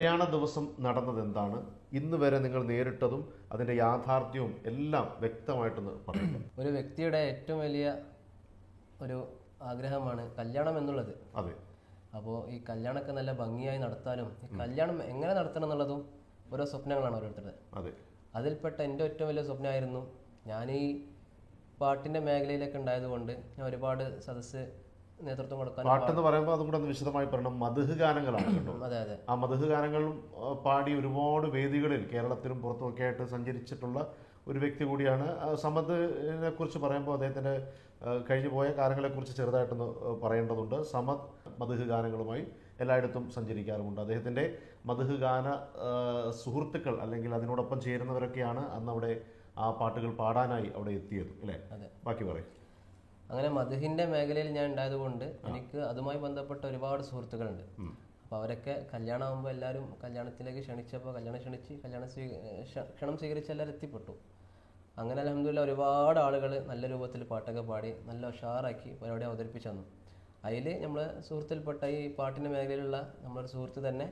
കല്യാണ ദിവസം നടന്നത് എന്താണ് ഇന്ന് വരെ നിങ്ങൾ നേരിട്ടതും അതിന്റെ യാഥാർത്ഥ്യവും എല്ലാം വ്യക്തമായിട്ടൊന്ന് പറയുക. ഒരു വ്യക്തിയുടെ ഏറ്റവും വലിയ ഒരു ആഗ്രഹമാണ് കല്യാണം എന്നുള്ളത്. അതെ. അപ്പോൾ ഈ കല്യാണമൊക്കെ നല്ല ഭംഗിയായി നടത്താനും ഈ കല്യാണം എങ്ങനെ നടത്തണം എന്നുള്ളതും ഓരോ സ്വപ്നങ്ങളാണ് ഓരോരുത്തരുടെ. അതെ. അതിൽപ്പെട്ട എന്റെ ഏറ്റവും വലിയ സ്വപ്നമായിരുന്നു ഞാൻ ഈ പാട്ടിന്റെ മേഖലയിലൊക്കെ ഉണ്ടായതുകൊണ്ട് ഞാൻ ഒരുപാട് സദസ്സ് നേതൃത്വം കൊടുക്കാൻ പാട്ടെന്ന് പറയുമ്പോൾ അതും കൂടെ ഒന്ന് വിശദമായി പറയണം. മധുഹ് ഗാനങ്ങളാണ് കേട്ടോ. അതെ അതെ. ആ മധുഹ് ഗാനങ്ങളും പാടി ഒരുപാട് വേദികളിൽ കേരളത്തിലും പുറത്തുമൊക്കെ ആയിട്ട് സഞ്ചരിച്ചിട്ടുള്ള ഒരു വ്യക്തി കൂടിയാണ്. സമദിനെ കുറിച്ച് പറയുമ്പോൾ അദ്ദേഹത്തിന്റെ ആ, കഴിഞ്ഞു പോയ കാലങ്ങളെക്കുറിച്ച് ചെറുതായിട്ടൊന്ന് പറയേണ്ടതുണ്ട്. സമദ് മധുഹ് ഗാനങ്ങളുമായി എല്ലായിടത്തും സഞ്ചരിക്കാറുമുണ്ട്. അദ്ദേഹത്തിന്റെ മധുഹ് ഗാന സുഹൃത്തുക്കൾ അല്ലെങ്കിൽ അതിനോടൊപ്പം ചേരുന്നവരൊക്കെയാണ് അന്ന് അവിടെ ആ പാട്ടുകൾ പാടാനായി അവിടെ എത്തിയത്. അല്ലേ. ബാക്കി പറയും. അങ്ങനെ മധുഹിന്റെ മേഖലയിൽ ഞാൻ ഉണ്ടായതുകൊണ്ട് എനിക്ക് അതുമായി ബന്ധപ്പെട്ട ഒരുപാട് സുഹൃത്തുക്കളുണ്ട്. അപ്പോൾ അവരൊക്കെ കല്യാണമാകുമ്പോൾ എല്ലാവരും കല്യാണത്തിലേക്ക് ക്ഷണിച്ചപ്പോൾ കല്യാണം ക്ഷണിച്ച് കല്യാണം സ്വീ ക്ഷ- ക്ഷണം സ്വീകരിച്ച് എല്ലാവരും എത്തിപ്പെട്ടു. അങ്ങനെ അലഹമില്ല ഒരുപാട് ആളുകൾ നല്ല രൂപത്തിൽ പാട്ടൊക്കെ പാടി നല്ല ഉഷാറാക്കി പരിപാടി അവതരിപ്പിച്ചു തന്നു. അതിൽ നമ്മളെ സുഹൃത്തിൽപ്പെട്ട ഈ പാട്ടിന്റെ മേഖലയിലുള്ള നമ്മളൊരു സുഹൃത്ത് തന്നെ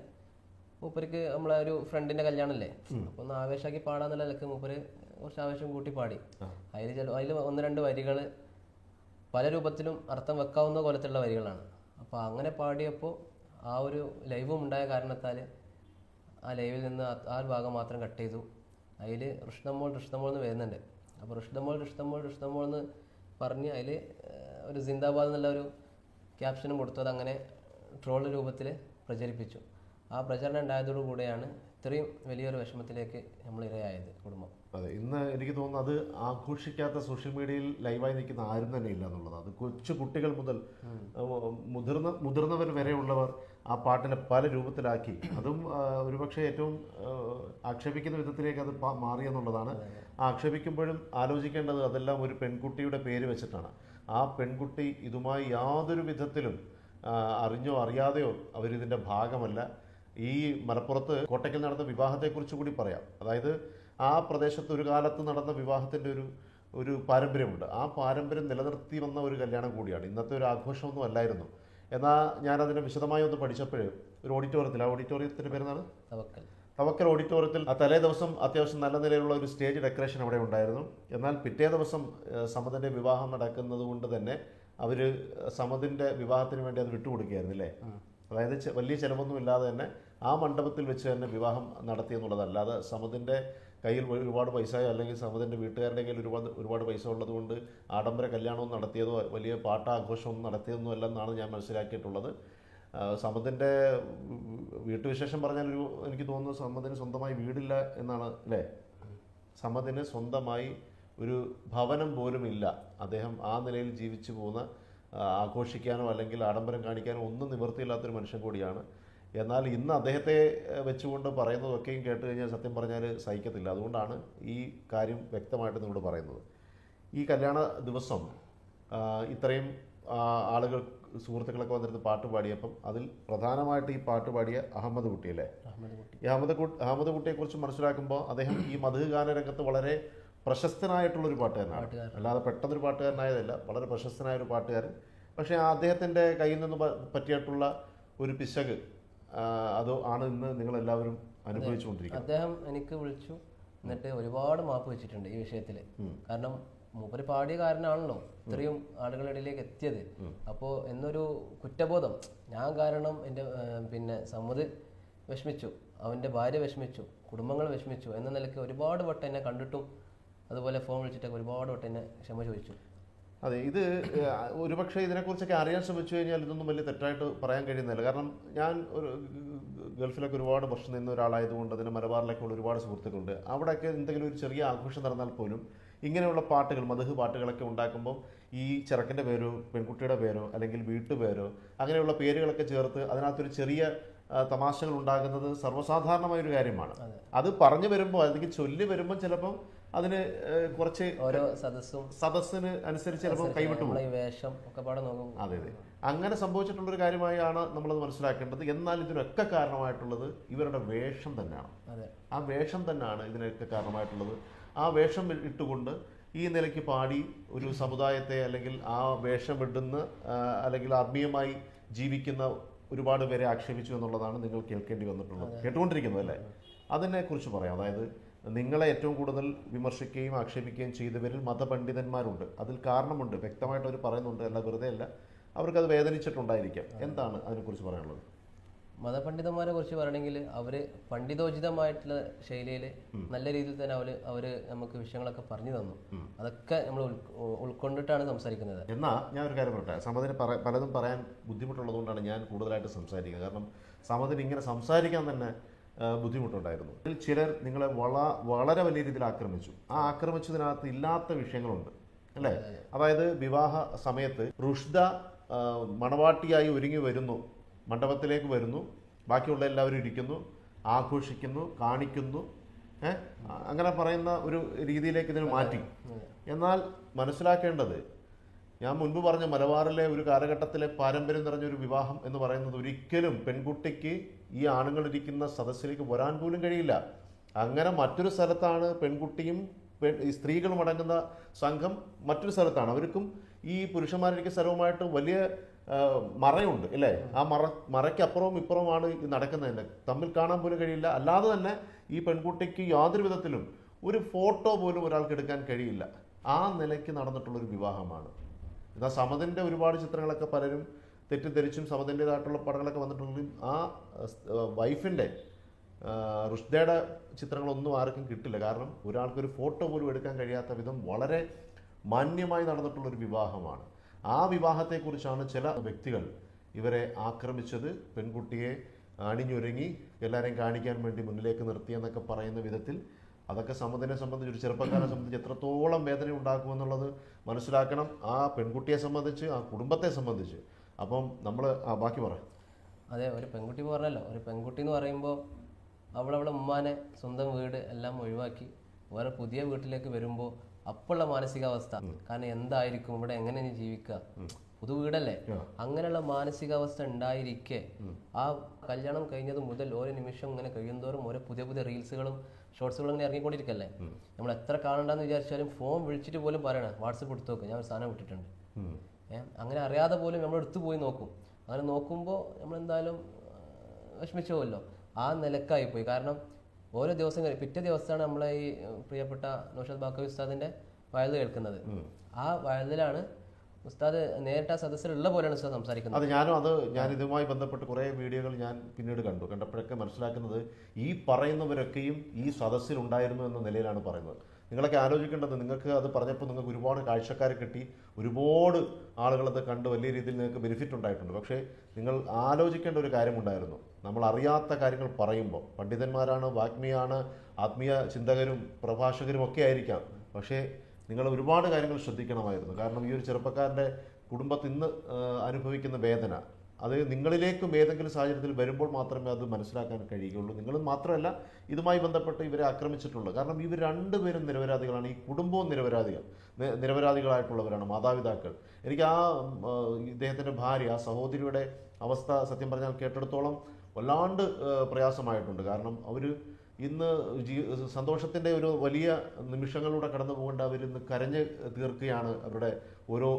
മൂപ്പർക്ക് നമ്മളെ ഒരു ഫ്രണ്ടിന്റെ കല്യാണമല്ലേ അപ്പോൾ ഒന്ന് ആവേശമാക്കി പാടാന്നുള്ള നിലയ്ക്ക് മൂപ്പര് കുറച്ച് ആവേശം കൂട്ടി പാടി. അതിൽ ചില അതിൽ ഒന്ന് രണ്ട് വരികൾ പല രൂപത്തിലും അർത്ഥം വെക്കാവുന്ന കോലത്തിലുള്ള വരികളാണ്. അപ്പോൾ അങ്ങനെ പാടിയപ്പോൾ ആ ഒരു ലൈവും ഉണ്ടായ കാരണത്താൽ ആ ലൈവിൽ നിന്ന് ആ- ഒരു ഭാഗം മാത്രം കട്ട് ചെയ്തു. അതിൽ ഋഷ്ണമോൾ ഋഷ്ണമോൾ എന്ന് വരുന്നുണ്ട്. അപ്പോൾ ഋഷ്ണമോൾ ഋഷ്ണമോൾ ഋഷ്ണമോൾ എന്ന് പറഞ്ഞ് അതിൽ ഒരു സിന്ദാബാദ് എന്നുള്ള ഒരു ക്യാപ്ഷനും കൊടുത്തു. അങ്ങനെ ട്രോൾ രൂപത്തിൽ പ്രചരിപ്പിച്ചു. ആ പ്രചരണം ഉണ്ടായതോടുകൂടെയാണ് ഇത്രയും വലിയൊരു വിഷമത്തിലേക്ക് നമ്മൾ ഇരയായത് കുടുംബം. അതെ ഇന്ന് എനിക്ക് തോന്നുന്നു അത് ആഘോഷിക്കാത്ത സോഷ്യൽ മീഡിയയിൽ ലൈവായി നിൽക്കുന്ന ആരും തന്നെ ഇല്ല എന്നുള്ളത്. അത് കൊച്ചു കുട്ടികൾ മുതൽ മുതിർന്ന മുതിർന്നവർ വരെയുള്ളവർ ആ പാട്ടിനെ പല രൂപത്തിലാക്കി. അതും ഒരുപക്ഷെ ഏറ്റവും ആക്ഷേപിക്കുന്ന വിധത്തിലേക്ക് അത് മാറിയെന്നുള്ളതാണ് മാറി എന്നുള്ളതാണ്. ആക്ഷേപിക്കുമ്പോഴും ആലോചിക്കേണ്ടത് അതെല്ലാം ഒരു പെൺകുട്ടിയുടെ പേര് വെച്ചിട്ടാണ്. ആ പെൺകുട്ടി ഇതുമായി യാതൊരു വിധത്തിലും അറിഞ്ഞോ അറിയാതെയോ അവരിതിന്റെ ഭാഗമല്ല. ഈ മലപ്പുറത്ത് കോട്ടയ്ക്കൽ നടന്ന വിവാഹത്തെക്കുറിച്ച് കൂടി പറയാം. അതായത് ആ പ്രദേശത്ത് ഒരു കാലത്ത് നടന്ന വിവാഹത്തിന്റെ ഒരു ഒരു പാരമ്പര്യമുണ്ട്. ആ പാരമ്പര്യം നിലനിർത്തി വന്ന ഒരു കല്യാണം കൂടിയാണ്. ഇന്നത്തെ ഒരു ആഘോഷമൊന്നും അല്ലായിരുന്നു. എന്നാൽ ഞാനതിനെ വിശദമായി ഒന്ന് പഠിച്ചപ്പോൾ ഒരു ഓഡിറ്റോറിയത്തിൽ ആ ഓഡിറ്റോറിയത്തിന്റെ പേരെന്നാണ് തവക്കൽ. തവക്കൽ ഓഡിറ്റോറിയത്തിൽ ആ തലേ ദിവസം അത്യാവശ്യം നല്ല നിലയിലുള്ള ഒരു സ്റ്റേജ് ഡെക്കറേഷൻ അവിടെ ഉണ്ടായിരുന്നു. എന്നാൽ പിറ്റേ ദിവസം സമതന്റെ വിവാഹം നടക്കുന്നത് കൊണ്ട് തന്നെ അവർ സമതിന്റെ വിവാഹത്തിന് വേണ്ടി അത് വിട്ടുകൊടുക്കുകയായിരുന്നു അല്ലേ അതായത് വലിയ ചിലവൊന്നും ഇല്ലാതെ തന്നെ ആ മണ്ഡപത്തിൽ വെച്ച് തന്നെ വിവാഹം നടത്തി എന്നുള്ളതല്ലാതെ സമതിന്റെ കയ്യിൽ ഒരുപാട് പൈസയോ അല്ലെങ്കിൽ സമതിന്റെ വീട്ടുകാരുടെ കയ്യിൽ ഒരുപാട് ഒരുപാട് പൈസ ഉള്ളതുകൊണ്ട് ആഡംബര കല്യാണവും നടത്തിയതോ വലിയ പാട്ടാഘോഷമൊന്നും നടത്തിയതൊന്നും അല്ലെന്നാണ് ഞാൻ മനസ്സിലാക്കിയിട്ടുള്ളത്. സമതിന്റെ വീട്ടുവിശേഷം പറഞ്ഞാൽ ഒരു എനിക്ക് തോന്നുന്നു സമതിന് സ്വന്തമായി വീടില്ല എന്നാണ് അല്ലേ? സമതിന് സ്വന്തമായി ഒരു ഭവനം പോലും ഇല്ല. അദ്ദേഹം ആ നിലയിൽ ജീവിച്ചു പോകുന്ന ആഘോഷിക്കാനോ അല്ലെങ്കിൽ ആഡംബരം കാണിക്കാനോ ഒന്നും നിവൃത്തിയില്ലാത്തൊരു മനുഷ്യൻ കൂടിയാണ്. എന്നാൽ ഇന്ന് അദ്ദേഹത്തെ വെച്ചുകൊണ്ട് പറയുന്നതൊക്കെയും കേട്ട് കഴിഞ്ഞാൽ സത്യം പറഞ്ഞാൽ സഹിക്കത്തില്ല. അതുകൊണ്ടാണ് ഈ കാര്യം വ്യക്തമായിട്ട് നിങ്ങളോട് പറയുന്നത്. ഈ കല്യാണ ദിവസം ഇത്രയും ആളുകൾ സുഹൃത്തുക്കളൊക്കെ വന്നിരുന്ന് പാട്ട് പാടിയപ്പം അതിൽ പ്രധാനമായിട്ട് ഈ പാട്ട് പാടിയ അഹമ്മദ് കുട്ടി അല്ലേ? ഈ അഹമ്മദ് കുട്ടി അഹമ്മദ് കുട്ടിയെക്കുറിച്ച് മനസ്സിലാക്കുമ്പോൾ അദ്ദേഹം ഈ മധു ഗാനരംഗത്ത് വളരെ പ്രശസ്തനായിട്ടുള്ള ഒരു പാട്ടുകാരനാണ്. അല്ലാതെ പെട്ടെന്നൊരു പാട്ടുകാരനായതല്ല വളരെ പ്രശസ്തനായ ഒരു പാട്ടുകാരൻ. പക്ഷേ അദ്ദേഹത്തിന്റെ കയ്യിൽ നിന്ന് പറ്റിയിട്ടുള്ള ഒരു പിശക് അത് ആണ് ഇന്ന് നിങ്ങൾ എല്ലാവരും അനുഭവിച്ചുകൊണ്ടിരിക്കുന്നത്? അദ്ദേഹം എനിക്ക് വിളിച്ചു. എന്നിട്ട് ഒരുപാട് മാപ്പ് വെച്ചിട്ടുണ്ട് ഈ വിഷയത്തിൽ കാരണം മൂപ്പര് പാടിയ കാരനാണല്ലോ ഇത്രയും ആളുകളുടെ ഇടയിലേക്ക് എത്തിയത് അപ്പോൾ എന്നൊരു കുറ്റബോധം. ഞാൻ കാരണം എന്റെ പിന്നെ സമ്മതി വിഷമിച്ചു. അവന്റെ ഭാര്യ വിഷമിച്ചു. കുടുംബങ്ങൾ വിഷമിച്ചു. എന്ന നിലയ്ക്ക് ഒരുപാട് വട്ടം എന്നെ കണ്ടിട്ടും അതുപോലെ ഫോൺ വിളിച്ചിട്ടൊക്കെ ഒരുപാട് വട്ടം എന്നെ ക്ഷമ ചോദിച്ചു. അതെ ഇത് ഒരുപക്ഷെ ഇതിനെക്കുറിച്ചൊക്കെ അറിയാൻ ശ്രമിച്ചു കഴിഞ്ഞാൽ ഇതൊന്നും വലിയ തെറ്റായിട്ട് പറയാൻ കഴിയുന്നില്ല കാരണം ഞാൻ ഒരു ഗൾഫിലൊക്കെ ഒരുപാട് വർഷം നിന്ന ഒരാളായതുകൊണ്ട് അതിന് മലബാറിലൊക്കെ ഉള്ള ഒരുപാട് സുഹൃത്തുക്കളുണ്ട്. അവിടെയൊക്കെ എന്തെങ്കിലും ഒരു ചെറിയ ആഘോഷം നടന്നാൽ പോലും ഇങ്ങനെയുള്ള പാട്ടുകൾ മധു പാട്ടുകളൊക്കെ ഉണ്ടാക്കുമ്പോൾ ഈ ചെറുക്കന്റെ പേരോ പെൺകുട്ടിയുടെ പേരോ അല്ലെങ്കിൽ വീട്ടുപേരോ അങ്ങനെയുള്ള പേരുകളൊക്കെ ചേർത്ത് അതിനകത്തൊരു ചെറിയ തമാശകൾ ഉണ്ടാകുന്നത് സർവസാധാരണമായ ഒരു കാര്യമാണ്. അത്. പറഞ്ഞു വരുമ്പോൾ അല്ലെങ്കിൽ ചൊല്ലി വരുമ്പോൾ ചിലപ്പം അതിന് കുറച്ച് ഓരോ സദസ്സും സദസ്സിന് അനുസരിച്ച് ചിലപ്പോൾ കൈവിട്ടു വേഷം ഒക്കെ പാടെ നോക്കും. അതെ അതെ. അങ്ങനെ സംഭവിച്ചിട്ടുള്ളൊരു കാര്യമായാണ് നമ്മളത് മനസ്സിലാക്കേണ്ടത്. എന്നാൽ ഇതിനൊക്കെ കാരണമായിട്ടുള്ളത് ഇവരുടെ വേഷം തന്നെയാണ്. ആ വേഷം തന്നെയാണ് ഇതിനൊക്കെ കാരണമായിട്ടുള്ളത്. ആ വേഷം ഇട്ടുകൊണ്ട് ഈ നിലയ്ക്ക് പാടി ഒരു സമുദായത്തെ അല്ലെങ്കിൽ ആ വേഷം ഇടുന്ന ആ, അല്ലെങ്കിൽ ആത്മീയമായി ജീവിക്കുന്ന ഒരുപാട് പേരെ ആക്ഷേപിച്ചു എന്നുള്ളതാണ് നിങ്ങൾ കേൾക്കേണ്ടി വന്നിട്ടുള്ളത്. കേട്ടുകൊണ്ടിരിക്കുന്നത് അല്ലേ? അതിനെക്കുറിച്ച് പറയാം. അതായത് നിങ്ങളെ ഏറ്റവും കൂടുതൽ വിമർശിക്കുകയും ആക്ഷേപിക്കുകയും ചെയ്തവരിൽ മതപണ്ഡിതന്മാരുണ്ട്. അതിൽ കാരണമുണ്ട്. വ്യക്തമായിട്ട് അവർ പറയുന്നുണ്ട് അല്ല വെറുതെ അല്ല അവർക്കത് വേദനിച്ചിട്ടുണ്ടായിരിക്കാം. എന്താണ് അതിനെക്കുറിച്ച് പറയാനുള്ളത്? മതപണ്ഡിതന്മാരെ കുറിച്ച് പറയണമെങ്കിൽ അവർ പണ്ഡിതോചിതമായിട്ടുള്ള ശൈലിയിൽ നല്ല രീതിയിൽ തന്നെ അവർ അവർ നമുക്ക് വിഷയങ്ങളൊക്കെ പറഞ്ഞു തന്നു. അതൊക്കെ നമ്മൾ ഉൾക്കൊണ്ടിട്ടാണ് സംസാരിക്കുന്നത്. എന്നാൽ ഞാൻ ഒരു കാര്യം പറയട്ടെ. സമതിന് പലതും പറയാൻ ബുദ്ധിമുട്ടുള്ളതുകൊണ്ടാണ് ഞാൻ കൂടുതലായിട്ട് സംസാരിക്കുന്നത്. കാരണം സമതിന് ഇങ്ങനെ സംസാരിക്കാൻ തന്നെ ബുദ്ധിമുട്ടുണ്ടായിരുന്നു. ഇതിൽ ചിലർ നിങ്ങളെ വള വളരെ വലിയ രീതിയിൽ ആക്രമിച്ചു. ആ ആക്രമിച്ചതിനകത്ത് ഇല്ലാത്ത വിഷയങ്ങളുണ്ട്. അല്ലേ? അതായത് വിവാഹ സമയത്ത് റുഷ്ദ മണവാട്ടിയായി ഒരുങ്ങി വരുന്നു. മണ്ഡപത്തിലേക്ക് വരുന്നു. ബാക്കിയുള്ള എല്ലാവരും ഇരിക്കുന്നു. ആഘോഷിക്കുന്നു കാണിക്കുന്നു? അങ്ങനെ പറയുന്ന ഒരു രീതിയിലേക്ക് ഇതിന് മാറ്റി. എന്നാൽ മനസ്സിലാക്കേണ്ടത് ഞാൻ മുൻപ് പറഞ്ഞ മലബാറിലെ ഒരു കാലഘട്ടത്തിലെ പാരമ്പര്യം നിറഞ്ഞൊരു വിവാഹം എന്ന് പറയുന്നത് ഒരിക്കലും പെൺകുട്ടിക്ക് ഈ ആണുങ്ങളിരിക്കുന്ന സദസ്സിലേക്ക് വരാൻ പോലും കഴിയില്ല. അങ്ങനെ മറ്റൊരു സ്ഥലത്താണ് പെൺകുട്ടിയും പെൺ- സ്ത്രീകളും അടങ്ങുന്ന സംഘം മറ്റൊരു സ്ഥലത്താണ്. അവർക്കും ഈ പുരുഷന്മാരിരിക്കുന്ന സ്ഥലവുമായിട്ട് വലിയ മറയുണ്ട് അല്ലേ? ആ മറ മറയ്ക്കപ്പുറവും ഇപ്പുറവുമാണ് ഇത് നടക്കുന്നതിന്റെ തമ്മിൽ കാണാൻ പോലും കഴിയില്ല. അല്ലാതെ തന്നെ ഈ പെൺകുട്ടിക്ക് യാതൊരു വിധത്തിലും ഒരു ഫോട്ടോ പോലും ഒരാൾക്ക് എടുക്കാൻ കഴിയില്ല. ആ നിലയ്ക്ക് നടന്നിട്ടുള്ളൊരു വിവാഹമാണ്. എന്നാൽ സമതിന്റെ ഒരുപാട് ചിത്രങ്ങളൊക്കെ പലരും തെറ്റിദ്ധരിച്ചും സമതിന്റെതായിട്ടുള്ള പടങ്ങളൊക്കെ വന്നിട്ടുണ്ടെങ്കിലും ആ വൈഫിന്റെ റുഷ്ദയുടെ ചിത്രങ്ങളൊന്നും ആർക്കും കിട്ടില്ല. കാരണം ഒരാൾക്കൊരു ഫോട്ടോ പോലും എടുക്കാൻ കഴിയാത്ത വിധം വളരെ മാന്യമായി നടന്നിട്ടുള്ള ഒരു വിവാഹമാണ്. ആ വിവാഹത്തെക്കുറിച്ചാണ് ചില വ്യക്തികൾ ഇവരെ ആക്രമിച്ചത്. പെൺകുട്ടിയെ അണിഞ്ഞൊരുങ്ങി എല്ലാവരെയും കാണിക്കാൻ വേണ്ടി മുന്നിലേക്ക് നിർത്തിയെന്നൊക്കെ പറയുന്ന വിധത്തിൽ അതൊക്കെ സമ്മതിനെ സംബന്ധിച്ച് ഒരു ചെറുപ്പക്കാരെ സംബന്ധിച്ച് എത്രത്തോളം വേദന ഉണ്ടാക്കുമെന്നുള്ളത് മനസ്സിലാക്കണം. ആ പെൺകുട്ടിയെ സംബന്ധിച്ച് ആ കുടുംബത്തെ സംബന്ധിച്ച്. അപ്പം നമ്മൾ ആ ബാക്കി പറ. അതെ ഒരു പെൺകുട്ടി പറഞ്ഞല്ലോ. ഒരു പെൺകുട്ടി എന്ന് പറയുമ്പോൾ അവളവളെ ഉമ്മാനെ സ്വന്തം വീട് എല്ലാം ഒഴിവാക്കി വേറെ പുതിയ വീട്ടിലേക്ക് വരുമ്പോൾ അപ്പോഴുള്ള മാനസികാവസ്ഥ. കാരണം എന്തായിരിക്കും? ഇവിടെ എങ്ങനെ ജീവിക്കുക? പുതു വീടല്ലേ? അങ്ങനെയുള്ള മാനസികാവസ്ഥ ഉണ്ടായിരിക്കെ ആ കല്യാണം കഴിഞ്ഞത് മുതൽ ഓരോ നിമിഷം ഇങ്ങനെ കഴിയുന്തോറും ഓരോ പുതിയ പുതിയ റീൽസുകളും ഷോർട്സുകളും ഇങ്ങനെ ഇറങ്ങിക്കൊണ്ടിരിക്കല്ലേ നമ്മൾ എത്ര കാണണ്ടെന്ന് വിചാരിച്ചാലും ഫോൺ വിളിച്ചിട്ട് പോലും പറയണം. വാട്സപ്പ് എടുത്തു നോക്കും. ഞാൻ ഒരു സാധനം വിട്ടിട്ടുണ്ട്. അങ്ങനെ അറിയാതെ പോലും നമ്മൾ എടുത്തു പോയി നോക്കും. അങ്ങനെ നോക്കുമ്പോൾ നമ്മൾ എന്തായാലും വിഷമിച്ചു പോകല്ലോ ആ നിലക്കായി പോയി. കാരണം ഓരോ ദിവസം കഴിഞ്ഞ പിറ്റേ ദിവസമാണ് നമ്മളെ ഈ പ്രിയപ്പെട്ട നൗഷദ് ബാക്കവി ഉസ്താദിന്റെ വയൽ കേൾക്കുന്നത്. ആ വയലിലാണ് ഉസ്താദ് നേരിട്ട് ആ സദസ്സിലുള്ള പോലെയാണ് ഉസ്താദ് സംസാരിക്കുന്നത്. അത് ഞാനും അത് ഞാൻ ഇതുമായി ബന്ധപ്പെട്ട് കുറേ വീഡിയോകൾ ഞാൻ പിന്നീട് കണ്ടു. കണ്ടപ്പോഴൊക്കെ മനസ്സിലാക്കുന്നത് ഈ പറയുന്നവരൊക്കെയും ഈ സദസ്സിൽ ഉണ്ടായിരുന്നു എന്ന നിലയിലാണ് പറയുന്നത്. നിങ്ങളൊക്കെ ആലോചിക്കേണ്ടത് നിങ്ങൾക്ക് അത് പറഞ്ഞപ്പോൾ നിങ്ങൾക്ക് ഒരുപാട് കാഴ്ചക്കാരെ കിട്ടി ഒരുപാട് ആളുകളത് കണ്ട് വലിയ രീതിയിൽ നിങ്ങൾക്ക് ബെനിഫിറ്റ് ഉണ്ടായിട്ടുണ്ട്. പക്ഷേ നിങ്ങൾ ആലോചിക്കേണ്ട ഒരു കാര്യമുണ്ടായിരുന്നു. നമ്മൾ അറിയാത്ത കാര്യങ്ങൾ പറയുമ്പോൾ പണ്ഡിതന്മാരാണ് വാഗ്മിയാണ് ആത്മീയ ചിന്തകരും പ്രഭാഷകരും ഒക്കെ ആയിരിക്കാം. പക്ഷേ നിങ്ങൾ ഒരുപാട് കാര്യങ്ങൾ ശ്രദ്ധിക്കണമായിരുന്നു. കാരണം ഈ ഒരു ചെറുപ്പക്കാരന്റെ കുടുംബത്തിൽ ഇന്ന് അനുഭവിക്കുന്ന വേദന അത് നിങ്ങളിലേക്കും ഏതെങ്കിലും സാഹചര്യത്തിൽ വരുമ്പോൾ മാത്രമേ അത് മനസ്സിലാക്കാൻ കഴിയുകയുള്ളൂ. നിങ്ങൾ മാത്രമല്ല ഇതുമായി ബന്ധപ്പെട്ട് ഇവരെ ആക്രമിച്ചിട്ടുള്ളൂ കാരണം ഇവർ രണ്ടുപേരും നിരപരാധികളാണ്. ഈ കുടുംബവും നിരപരാധികൾ നിരപരാധികളായിട്ടുള്ളവരാണ് മാതാപിതാക്കൾ. എനിക്ക് ആ ഇദ്ദേഹത്തിന്റെ ഭാര്യ ആ സഹോദരിയുടെ അവസ്ഥ സത്യം പറഞ്ഞാൽ കേട്ടെടുത്തോളം വല്ലാണ്ട് പ്രയാസമായിട്ടുണ്ട്. കാരണം അവർ ഇന്ന് ജീ സന്തോഷത്തിന്റെ ഒരു വലിയ നിമിഷങ്ങളിലൂടെ കടന്നു പോകേണ്ട അവർ ഇന്ന് കരഞ്ഞ് തീർക്കുകയാണ് അവരുടെ ഓരോ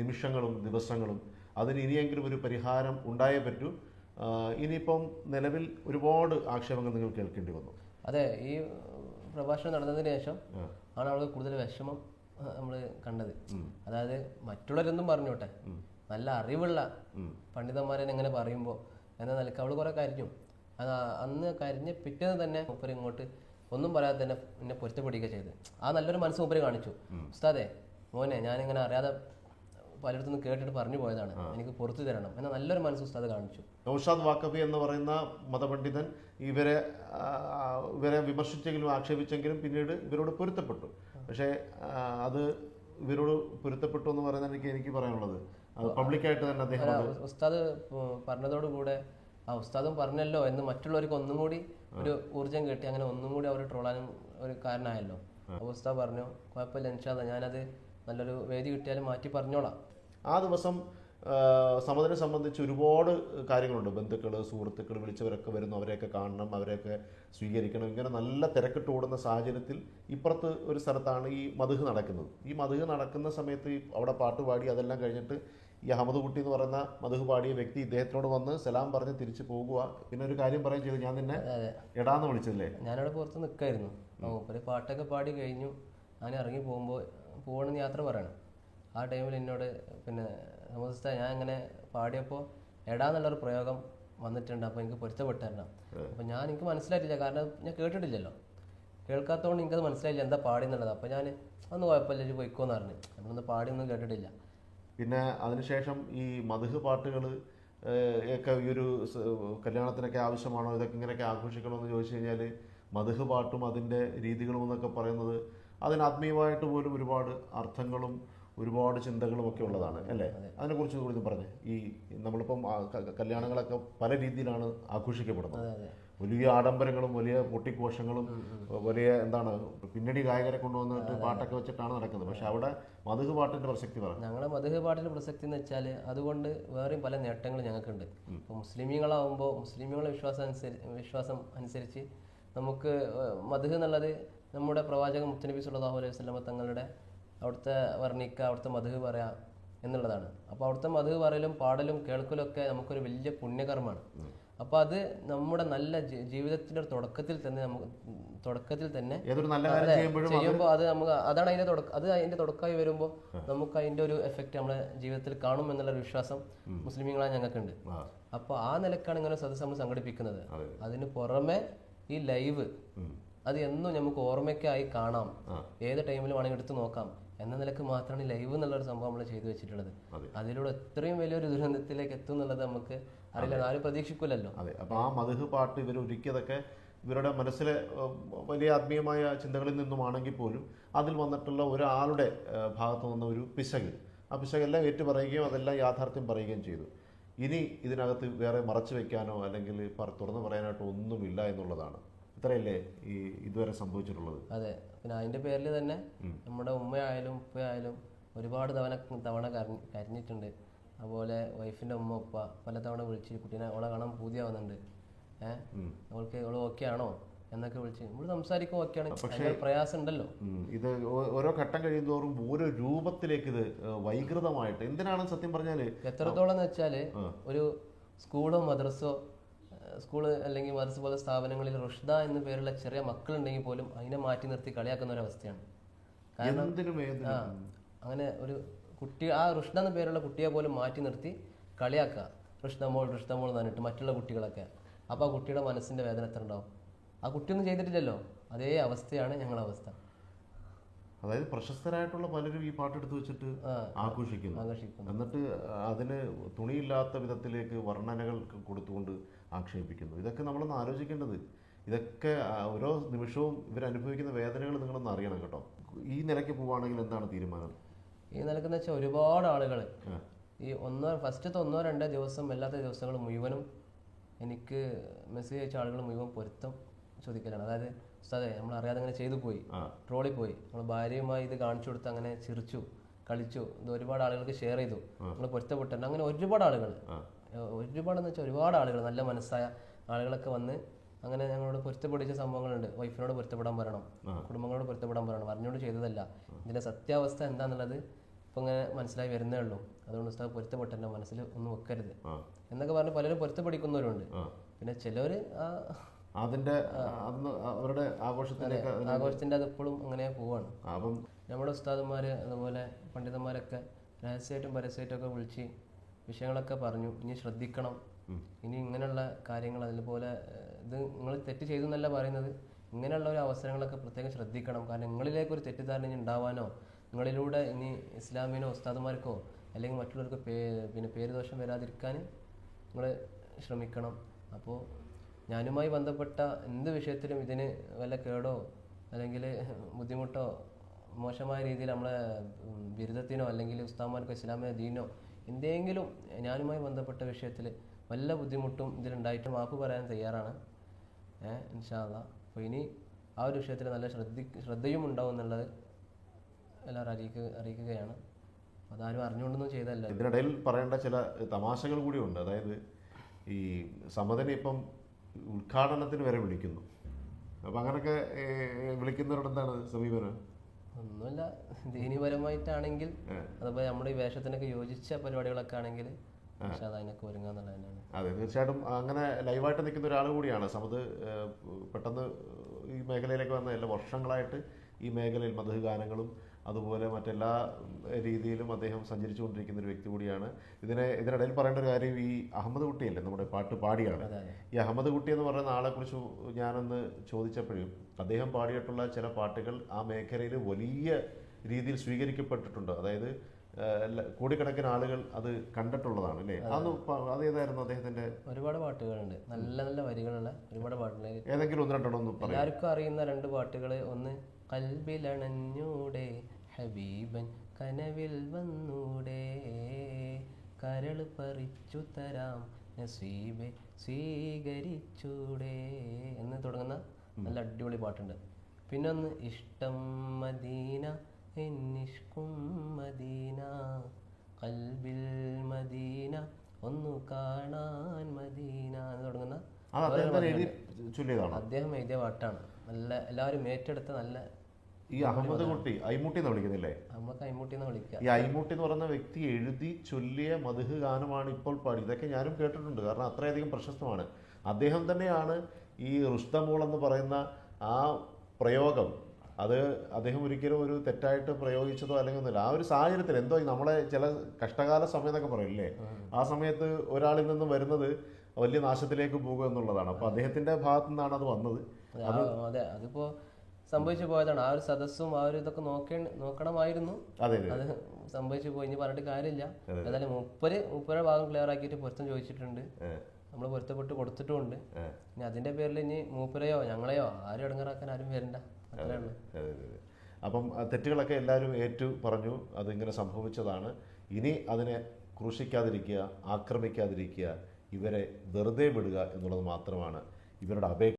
നിമിഷങ്ങളും ദിവസങ്ങളും. അതിന് ഇനിയെങ്കിലും ഒരു പരിഹാരം ഉണ്ടായേ പറ്റൂ. ഇനിയിപ്പം നിലവിൽ ഒരുപാട് ആക്ഷേപങ്ങൾ നിങ്ങൾ കേൾക്കേണ്ടി വന്നു. അതെ ഈ പ്രഭാഷണം നടന്നതിന് ശേഷം ആണ് അവൾക്ക് കൂടുതൽ വിഷമം നമ്മൾ കണ്ടത്. അതായത് മറ്റുള്ളവരൊന്നും പറഞ്ഞോട്ടെ. നല്ല അറിവുള്ള പണ്ഡിതന്മാരെ എങ്ങനെ പറയുമ്പോൾ എന്ന നിലയ്ക്ക് അവൾ കുറെ കരഞ്ഞു അത് അന്ന് കരിഞ്ഞ് പിറ്റേന്ന് തന്നെ മൂപ്പര് ഇങ്ങോട്ട് ഒന്നും പറയാതെ തന്നെ എന്നെ പൊരുത്തപ്പെടുകയൊക്കെ ചെയ്ത്. ആ നല്ലൊരു മനസ്സ് മൂപ്പര് കാണിച്ചു. ഉസ്താദെ മോനെ ഞാനിങ്ങനെ അറിയാതെ പലയിടത്തുനിന്ന് കേട്ടിട്ട് പറഞ്ഞു പോയതാണ്. എനിക്ക് പുറത്തു തരണം എന്ന നല്ലൊരു മനസ്സ് ഉസ്താദ് കാണിച്ചു. നൌഷാദ് വാക്കബി എന്ന് പറയുന്ന മതപണ്ഡിതൻ ഇവരെ ഇവരെ വിമർശിച്ചെങ്കിലും ആക്ഷേപിച്ചെങ്കിലും പിന്നീട് ഇവരോട് പൊരുത്തപ്പെട്ടു. പക്ഷേ അത് ഇവരോട് പൊരുത്തപ്പെട്ടു എന്ന് പറയുന്നത് എനിക്ക് എനിക്ക് പറയാനുള്ളത് പബ്ലിക്കായിട്ട് തന്നെ അദ്ദേഹം ഉസ്താദ് പറഞ്ഞതോടുകൂടെ ആ ഉസ്താദും പറഞ്ഞല്ലോ എന്ന് മറ്റുള്ളവർക്ക് ഒന്നും കൂടി ഒരു ഊർജം കിട്ടി അങ്ങനെ ഒന്നും കൂടി അവർ ട്രോളാനും ഒരു കാരണമായല്ലോ. അപ്പോൾ ഉസ്താദ് പറഞ്ഞു കുഴപ്പമില്ല ഇൻഷാദ ഞാനത് നല്ലൊരു വേദി കിട്ടിയാലും മാറ്റി പറഞ്ഞോളാം. ആ ദിവസം സമതനെ സംബന്ധിച്ച് ഒരുപാട് കാര്യങ്ങളുണ്ട്. ബന്ധുക്കൾ സുഹൃത്തുക്കൾ വിളിച്ചവരൊക്കെ വരുന്നു അവരെയൊക്കെ കാണണം അവരെയൊക്കെ സ്വീകരിക്കണം. ഇങ്ങനെ നല്ല തിരക്കിട്ട് ഓടുന്ന സാഹചര്യത്തിൽ ഇപ്പുറത്ത് ഒരു സ്ഥലത്താണ് ഈ മധുഹ് നടക്കുന്നത്. ഈ മധുഹ് നടക്കുന്ന സമയത്ത് അവിടെ പാട്ട് പാടി അതെല്ലാം കഴിഞ്ഞിട്ട് ഈ അഹമ്മദ് കുട്ടി എന്ന് പറയുന്ന മധു പാടിയ വ്യക്തി ഇദ്ദേഹത്തിനോട് വന്ന് സലാം പറഞ്ഞ് തിരിച്ചു പോകുക പിന്നെ ഒരു കാര്യം പറയുകയും ചെയ്തു ഞാൻ നിന്നെ എടാന്ന് വിളിച്ചല്ലേ ഞാനവിടെ പുറത്ത് നിൽക്കായിരുന്നു മൂപ്പര് പാട്ടൊക്കെ പാടി കഴിഞ്ഞു. ഞാൻ ഇറങ്ങി പോകുമ്പോൾ പോകണമെന്ന് യാത്ര പറയണം. ആ ടൈമിൽ എന്നോട് പിന്നെ സമസ്ത ഞാൻ ഇങ്ങനെ പാടിയപ്പോൾ എടാന്നുള്ളൊരു പ്രയോഗം വന്നിട്ടുണ്ട്. അപ്പോൾ എനിക്ക് പൊരുത്തപ്പെട്ടായിരുന്നു അപ്പോൾ ഞാൻ എനിക്ക് മനസ്സിലായിട്ടില്ല. കാരണം ഞാൻ കേട്ടിട്ടില്ലല്ലോ. കേൾക്കാത്തതുകൊണ്ട് എനിക്കത് മനസ്സിലായില്ല എന്താ പാടി എന്നുള്ളത് അപ്പോൾ ഞാൻ അന്ന് കുഴപ്പമില്ല ഇജ്ജ് പോയിക്കോന്ന് പറഞ്ഞു. നമ്മളൊന്ന് പാടിയൊന്നും കേട്ടിട്ടില്ല. പിന്നെ അതിനുശേഷം ഈ മധുഹ് പാട്ടുകൾ ഒക്കെ ഈ ഒരു കല്യാണത്തിനൊക്കെ ആവശ്യമാണോ? ഇതൊക്കെ ഇങ്ങനെയൊക്കെ ആഘോഷിക്കണമെന്ന് ചോദിച്ചു കഴിഞ്ഞാൽ മധുഹ് പാട്ടും അതിന്റെ രീതികളും എന്നൊക്കെ പറയുന്നത് അതിന് ആത്മീയമായിട്ട് പോലും ഒരുപാട് അർത്ഥങ്ങളും ഒരുപാട് ചിന്തകളും ഒക്കെ ഉള്ളതാണ് അല്ലേ? അതിനെക്കുറിച്ച് കൂടി പറഞ്ഞു. ഈ നമ്മളിപ്പം കല്യാണങ്ങളൊക്കെ പല രീതിയിലാണ് ആഘോഷിക്കപ്പെടുന്നത്. വലിയ ആഡംബരങ്ങളും വലിയ പൊട്ടിക്കോശങ്ങളും വലിയ എന്താണ് പിന്നണി ഗായകരെ കൊണ്ടുവന്നിട്ട് പാട്ടൊക്കെ വെച്ചിട്ടാണ് നടക്കുന്നത്. പക്ഷെ അവിടെ മധുഹ് പാട്ടിന്റെ പ്രസക്തി പറഞ്ഞു ഞങ്ങളെ മധുഹ് പാട്ടിന്റെ പ്രസക്തി എന്ന് വെച്ചാൽ അതുകൊണ്ട് വേറെയും പല നേട്ടങ്ങളും ഞങ്ങൾക്കുണ്ട്. ഇപ്പോൾ മുസ്ലിമീങ്ങളാവുമ്പോൾ മുസ്ലിമീങ്ങളെ വിശ്വാസം അനുസരിച്ച് വിശ്വാസം അനുസരിച്ച് നമുക്ക് മധുഹ് എന്നുള്ളത് നമ്മുടെ പ്രവാചകൻ മുത്തനബി സുല്ലാഹു അലൈഹി വസല്ലമ തങ്ങളുടെ അവിടുത്തെ വർണിക്ക അവിടുത്തെ മധുഹ് പറയാ എന്നുള്ളതാണ്. അപ്പോൾ അവിടുത്തെ മധുഹ് പറയലും പാടലും കേൾക്കലും ഒക്കെ നമുക്കൊരു വലിയ പുണ്യകർമ്മമാണ്. അപ്പോൾ അത് നമ്മുടെ നല്ല ജീവിതത്തിന്റെ ഒരു തുടക്കത്തിൽ തന്നെ നമുക്ക് തുടക്കത്തിൽ തന്നെ ചെയ്യുമ്പോൾ അത് നമുക്ക് അതാണ് അതിന്റെ തുടക്ക അത് അതിന്റെ തുടക്കമായി വരുമ്പോൾ നമുക്ക് അതിന്റെ ഒരു എഫക്റ്റ് നമ്മുടെ ജീവിതത്തിൽ കാണും എന്നുള്ള വിശ്വാസം മുസ്ലിമീങ്ങളായ ഞങ്ങൾക്കുണ്ട്. അപ്പോൾ ആ നിലക്കാണ് ഇങ്ങനെ സദസ്സ് നമ്മൾ സംഘടിപ്പിക്കുന്നത്. അതെ. അതിന് പുറമെ ഈ ലൈവ് അത് എന്നും നമുക്ക് ഓർമ്മയ്ക്കായി കാണാം. ഏത് ടൈമിൽ വേണമെങ്കിൽ എടുത്ത് നോക്കാം. എന്ന നിലയ്ക്ക് മാത്രമാണ് ഈ ലൈവ് എന്നുള്ളൊരു സംഭവം നമ്മൾ ചെയ്തു വെച്ചിട്ടുള്ളത്. അതിലൂടെ എത്രയും വലിയൊരു ദുരന്തത്തിലേക്ക് എത്തും എന്നുള്ളത് നമുക്ക് അറിയില്ല ആരും പ്രതീക്ഷിക്കില്ലല്ലോ അതെ അപ്പോൾ ആ മധുഹ് പാട്ട് ഇവർ ഒരുക്കിയതൊക്കെ ഇവരുടെ മനസ്സിലെ വലിയ ആത്മീയമായ ചിന്തകളിൽ നിന്നുമാണെങ്കിൽ പോലും അതിൽ വന്നിട്ടുള്ള ഒരാളുടെ ഭാഗത്തു നിന്ന ഒരു പിശക്. ആ പിശകെല്ലാം ഏറ്റു പറയുകയും അതെല്ലാം യാഥാർത്ഥ്യം പറയുകയും ചെയ്തു. ഇനി ഇതിനകത്ത് വേറെ മറച്ചു വെക്കാനോ അല്ലെങ്കിൽ തുറന്നു പറയാനായിട്ടോ ഒന്നുമില്ല എന്നുള്ളതാണ്. ഇത്രയല്ലേ ഈ ഇതുവരെ സംഭവിച്ചിട്ടുള്ളത്? അതെ പിന്നെ അതിന്റെ പേരിൽ തന്നെ നമ്മുടെ ഉമ്മയായാലും ഉപ്പയായാലും ഒരുപാട് തവണ തവണ കരഞ്ഞ് കരഞ്ഞിട്ടുണ്ട്. അതുപോലെ വൈഫിന്റെ ഉമ്മ ഉപ്പ പലതവണ വിളിച്ച് കുട്ടീനെ അവളെ കാണാൻ പൂതിയാവുന്നുണ്ട്. ഏഹ് അവൾക്ക് അവൾ ഓക്കെ ആണോ? എന്നൊക്കെ വിളിച്ച് നമ്മൾ സംസാരിക്കും ഓക്കെയാണ് പക്ഷേ പ്രയാസം ഉണ്ടല്ലോ. ഇത് ഓരോ ഘട്ടം കഴിയുന്തോറും ഓരോ രൂപത്തിലേക്ക് ഇത് വൈകൃതമായിട്ട് എന്തിനാണ് സത്യം പറഞ്ഞാൽ എത്രത്തോളം എന്ന് വെച്ചാൽ ഒരു സ്കൂളോ മദ്രസോ സ്കൂൾ സ്കൂൾ അല്ലെങ്കിൽ മദ്രസ പോലെ സ്ഥാപനങ്ങളിൽ റുഷ്ദ എന്ന പേരുള്ള ചെറിയ മക്കളുണ്ടെങ്കിൽ പോലും അതിനെ മാറ്റി നിർത്തി കളിയാക്കുന്ന ഒരു അവസ്ഥയാണ്. ഏതിനും. അങ്ങനെ ഒരു കുട്ടി ആ ഋഷ്ണ എന്ന പേരുള്ള കുട്ടിയെ പോലും മാറ്റി നിർത്തി കളിയാക്കുക. ഋഷ്ണമോൾ മോൾ റുഷ്ദ മോൾ എന്ന് പറഞ്ഞിട്ട് മറ്റുള്ള കുട്ടികളൊക്കെ. അപ്പോൾ ആ കുട്ടിയുടെ മനസ്സിന്റെ വേദന എത്ര ഉണ്ടാവും? ആ കുട്ടിയൊന്നും ചെയ്തിട്ടില്ലല്ലോ. അതേ അവസ്ഥയാണ് ഞങ്ങളുടെ അവസ്ഥ. അതായത് പ്രശസ്തരായിട്ടുള്ള പലരും ഈ പാട്ട് പാട്ടെടുത്ത് വെച്ചിട്ട് ആഘോഷിക്കുന്നു. എന്നിട്ട് അതിന് തുണിയില്ലാത്ത വിധത്തിലേക്ക് വർണനകൾ കൊടുത്തുകൊണ്ട് ആക്ഷേപിക്കുന്നു. ഇതൊക്കെ നമ്മളൊന്ന് ആലോചിക്കേണ്ടത്. ഇതൊക്കെ ഓരോ നിമിഷവും ഇവരനുഭവിക്കുന്ന വേദനകൾ നിങ്ങളൊന്ന് അറിയണം കേട്ടോ. ഈ നിലയ്ക്ക് പോവുകയാണെങ്കിൽ എന്താണ് തീരുമാനം? ഈ നിലക്കെന്ന് വെച്ചാൽ ഒരുപാട് ആളുകൾ ഈ ഒന്നോ ഫസ്റ്റത്തെ ഒന്നോ രണ്ടോ ദിവസം അല്ലാത്ത ദിവസങ്ങൾ മുഴുവനും എനിക്ക് മെസ്സേജ് അയച്ച ആളുകൾ മുഴുവൻ പൊരുത്തം ചോദിക്കലാണ്. അതായത് ഉസ്താദെ നമ്മൾ അറിയാതെ അങ്ങനെ ചെയ്തു പോയി. ട്രോളി ട്രോളിൽ പോയി. നമ്മൾ ഭാര്യയുമായി ഇത് കാണിച്ചു കൊടുത്ത് അങ്ങനെ ചിരിച്ചു കളിച്ചു ഇത് ഒരുപാട് ആളുകൾക്ക് ഷെയർ ചെയ്തു. നമ്മൾ പൊരുത്തപ്പെട്ടുണ്ട് അങ്ങനെ ഒരുപാട് ആളുകൾ ഒരുപാടെന്ന് വെച്ചാൽ ഒരുപാട് ആളുകൾ നല്ല മനസ്സായ ആളുകളൊക്കെ വന്ന് അങ്ങനെ ഞങ്ങളോട് പൊരുത്തപ്പെടിച്ച സംഭവങ്ങളുണ്ട്. വൈഫിനോട് പൊരുത്തപ്പെടാൻ പറയണം. കുടുംബങ്ങളോട് പൊരുത്തപ്പെടാൻ പറയണം. അറിഞ്ഞോട് ചെയ്തതല്ല. ഇതിന്റെ സത്യാവസ്ഥ എന്താണെന്നുള്ളത് ഇപ്പൊ ഇങ്ങനെ മനസ്സിലായി വരുന്നേ ഉള്ളൂ. അതുകൊണ്ട് ഉസ്താദ് പൊരുത്തപ്പെട്ടല്ലോ മനസ്സിൽ ഒന്നും വെക്കരുത്. എന്നൊക്കെ പറഞ്ഞ് പലരും പൊരുത്തപ്പെടിക്കുന്നവരുണ്ട്. പിന്നെ ചിലവര് അതിന്റെ അവരുടെ ആഘോഷത്തിന്റെ ആഘോഷത്തിന്റെ അത് ഇപ്പോഴും അങ്ങനെ പോവാണ്. അപ്പം നമ്മുടെ ഉസ്താദന്മാര് അതുപോലെ പണ്ഡിതന്മാരൊക്കെ രഹസ്യമായിട്ടും പരസ്യമായിട്ടും ഒക്കെ വിളിച്ച് വിഷയങ്ങളൊക്കെ പറഞ്ഞു. ഇനി ശ്രദ്ധിക്കണം. ഇനി ഇങ്ങനെയുള്ള കാര്യങ്ങൾ അതുപോലെ ഇത് നിങ്ങൾ തെറ്റ് ചെയ്തു എന്നല്ല പറയുന്നത്. ഇങ്ങനെയുള്ള ഒരു അവസരങ്ങളൊക്കെ പ്രത്യേകം ശ്രദ്ധിക്കണം. കാരണം നിങ്ങളിലേക്ക് ഒരു തെറ്റിദ്ധാരണ ഇനി ഉണ്ടാവാനോ നിങ്ങളിലൂടെ ഇനി ഇസ്ലാമിനോ ഉസ്താദന്മാർക്കോ അല്ലെങ്കിൽ മറ്റുള്ളവർക്ക് പേ പിന്നെ പേര് ദോഷം വരാതിരിക്കാൻ നിങ്ങൾ ശ്രമിക്കണം. അപ്പോൾ ഞാനുമായി ബന്ധപ്പെട്ട എന്ത് വിഷയത്തിലും ഇതിന് വല്ല കേടോ അല്ലെങ്കിൽ ബുദ്ധിമുട്ടോ മോശമായ രീതിയിൽ നമ്മളെ ബിരുദത്തിനോ അല്ലെങ്കിൽ ഉസ്താമാർക്കോ ഇസ്ലാമിയ ദീനോ എന്തെങ്കിലും ഞാനുമായി ബന്ധപ്പെട്ട വിഷയത്തിൽ വല്ല ബുദ്ധിമുട്ടും ഇതിലുണ്ടായിട്ട് മാപ്പ് പറയാൻ തയ്യാറാണ്. ഏഹ് ഇൻഷാല്ല അപ്പോൾ ഇനി ആ ഒരു വിഷയത്തിൽ നല്ല ശ്രദ്ധി ശ്രദ്ധയും ഉണ്ടാവും എന്നുള്ളത് എല്ലാവരും അറിയിക്കുക അറിയിക്കുകയാണ്. അതാരും അറിഞ്ഞുകൊണ്ടൊന്നും ചെയ്തല്ല ഇതിനിടയിൽ പറയേണ്ട ചില തമാശകൾ കൂടിയുണ്ട് അതായത് ഈ സമതനെ ഇപ്പം ഉദ്ഘാടനത്തിന് വരെ വിളിക്കുന്നു. അപ്പം അങ്ങനെയൊക്കെ വിളിക്കുന്നവരുടെ എന്താണ് സമീപനം? ഒന്നുമില്ല. ദീനിപരമായിട്ടാണെങ്കിൽ അതുപോലെ നമ്മുടെ ഈ വേഷത്തിനൊക്കെ യോജിച്ച പരിപാടികളൊക്കെ ആണെങ്കിൽ പക്ഷെ അതിനൊക്കെ ഒരുങ്ങാന്നുള്ള തന്നെയാണ് അതെ തീർച്ചയായിട്ടും അങ്ങനെ ലൈവായിട്ട് നിൽക്കുന്ന ഒരാൾ കൂടിയാണ് സമത് പെട്ടെന്ന് ഈ മേഖലയിലേക്ക് വന്ന എല്ലാ വർഷങ്ങളായിട്ട് ഈ മേഖലയിൽ മധു ഗാനങ്ങളും അതുപോലെ മറ്റെല്ലാ രീതിയിലും അദ്ദേഹം സഞ്ചരിച്ചുകൊണ്ടിരിക്കുന്ന ഒരു വ്യക്തി കൂടിയാണ്. ഇതിനെ ഇതിനിടയിൽ പറയേണ്ട ഒരു കാര്യം ഈ അഹമ്മദ് കുട്ടിയല്ലേ നമ്മുടെ പാട്ട് പാടിയാണ്. ഈ അഹമ്മദ് കുട്ടി എന്ന് പറയുന്ന ആളെക്കുറിച്ച് ഞാനൊന്ന് ചോദിച്ചപ്പോഴും അദ്ദേഹം പാടിയിട്ടുള്ള ചില പാട്ടുകൾ ആ മേഖലയിൽ വലിയ രീതിയിൽ സ്വീകരിക്കപ്പെട്ടിട്ടുണ്ട്. അതായത് കോടിക്കണക്കിന് ആളുകൾ അത് കണ്ടിട്ടുള്ളതാണ് അല്ലേ? അത്. അതേതായിരുന്നു അദ്ദേഹത്തിന്റെ ഒരുപാട് പാട്ടുകളുണ്ട്. നല്ല നല്ല വരികളുള്ള ഒരുപാട് പാട്ടുകൾ ഏതെങ്കിലും ഒന്ന് രണ്ടെണ്ണം എല്ലാവർക്കും അറിയുന്ന രണ്ട് പാട്ടുകൾ ഒന്ന് കൽബിലണഞ്ഞൂടെ ഹബീബൻ കനവിൽ വന്നൂടെ. കരൾ പറിച്ചു തരാം നസീബെ സ്വീകരിച്ചൂടെ. എന്ന് തുടങ്ങുന്ന നല്ല അടിപൊളി പാട്ടുണ്ട്. പിന്നെ ഒന്ന് ഇഷ്ടം മദീന എന്നിഷ്കും മദീന. കൽബിൽ മദീന ഒന്നു കാണാൻ മദീന എന്ന് തുടങ്ങുന്ന അദ്ദേഹം എഴുതിയ പാട്ടാണ്. നല്ല എല്ലാവരും ഏറ്റെടുത്ത നല്ല ഈ അഹമ്മദ് കുട്ടി ഐമുട്ടി എന്ന് വിളിക്കുന്നില്ലേ? നമുക്ക് കൈമുട്ടി എന്ന് വിളിക്കാം ഈ ഐമുട്ടി എന്ന് പറയുന്ന വ്യക്തി എഴുതി ചൊല്ലിയ മധുഹ് ഗാനമാണ് ഇപ്പോൾ പാടി. ഇതൊക്കെ ഞാനും കേട്ടിട്ടുണ്ട് കാരണം അത്രയധികം പ്രശസ്തമാണ്. അദ്ദേഹം തന്നെയാണ് ഈ റുഷ്തമോൾ എന്ന് പറയുന്ന ആ പ്രയോഗം. അത് അദ്ദേഹം ഒരിക്കലും ഒരു തെറ്റായിട്ട് പ്രയോഗിച്ചതോ അല്ലെങ്കിൽ ഒന്നുമില്ല. ആ ഒരു സാഹചര്യത്തിൽ എന്തോ നമ്മളെ ചില കഷ്ടകാല സമയം എന്നൊക്കെ പറയില്ലേ? ആ സമയത്ത് ഒരാളിൽ നിന്നും വരുന്നത് വലിയ നാശത്തിലേക്ക് പോകുക എന്നുള്ളതാണ്. അപ്പൊ അദ്ദേഹത്തിന്റെ ഭാഗത്തു നിന്നാണ് അത് വന്നത്. അതെ. അതിപ്പോ സംഭവിച്ചു പോയതാണ്. ആ ഒരു സദസ്സും ആ ഒരു ഇതൊക്കെ നോക്കേ നോക്കണമായിരുന്നു. അതെ സംഭവിച്ചു പോയി. ഇനി പറഞ്ഞിട്ട് കാര്യമില്ല. എന്നാലും മുപ്പര് മുപ്പര ഭാഗം ക്ലിയർ ആക്കിയിട്ട് പൊരുത്തം ചോദിച്ചിട്ടുണ്ട്. നമ്മൾ പൊരുത്തപ്പെട്ട് കൊടുത്തിട്ടുമുണ്ട്. ഇനി അതിന്റെ പേരിൽ ഇനി മൂപ്പരെയോ ഞങ്ങളെയോ ആരും ഇടങ്ങറാക്കാൻ ആരും വരണ്ട. അത്രേ ഉള്ളൂ. അപ്പം തെറ്റുകളൊക്കെ എല്ലാവരും ഏറ്റു പറഞ്ഞു. അതിങ്ങനെ സംഭവിച്ചതാണ്. ഇനി അതിനെ ക്രൂശിക്കാതിരിക്കുക ആക്രമിക്കാതിരിക്കുക ഇവരെ വെറുതെ വിടുക എന്നുള്ളത് മാത്രമാണ് ഇവരുടെ അപേക്ഷ